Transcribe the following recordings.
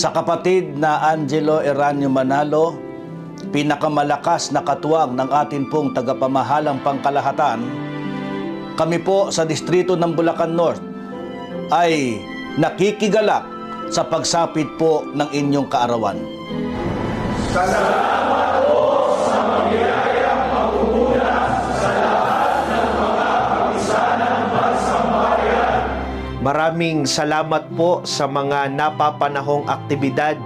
Sa kapatid na Angelo Eranio Manalo, pinakamalakas na katuwang ng atin pong tagapamahalang pangkalahatan, kami po sa distrito ng Bulacan North ay nakikigalak sa pagsapit po ng inyong kaarawan. Maraming salamat po sa mga napapanahong aktibidad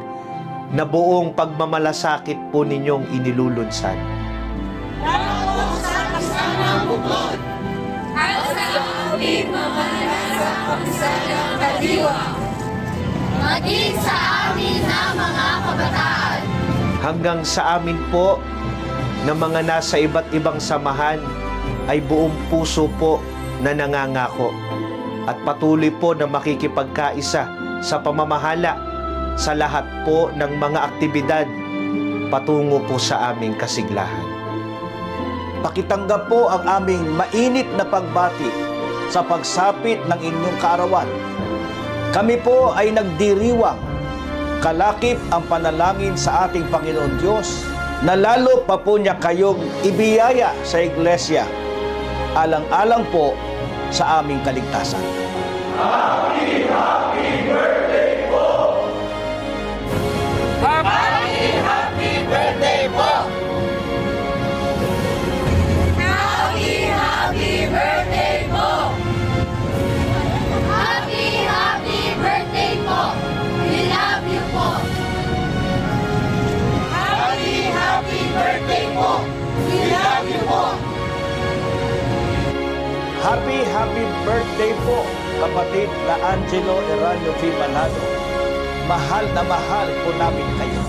na buong pagmamalasakit po ninyong inilulunsad. Ako sa kasanang bukod. At sa aming mga nasa pagsanang kadiwa. Maging sa amin na mga kabataan. Hanggang sa amin po na mga nasa iba't ibang samahan ay buong puso po na nangangako at patuloy po na makikipagkaisa sa pamamahala sa lahat po ng mga aktibidad patungo po sa aming kasiglahan. Pakitanggap po ang aming mainit na pagbati sa pagsapit ng inyong kaarawan. Kami po ay nagdiriwang kalakip ang panalangin sa ating Panginoon Diyos na lalo pa po niya kayong ibiyaya sa iglesia alang-alang po sa aming kaligtasan. Happy, happy birthday po, kapatid na Angelo Eranio V. Manalo. Mahal na mahal po namin kayo.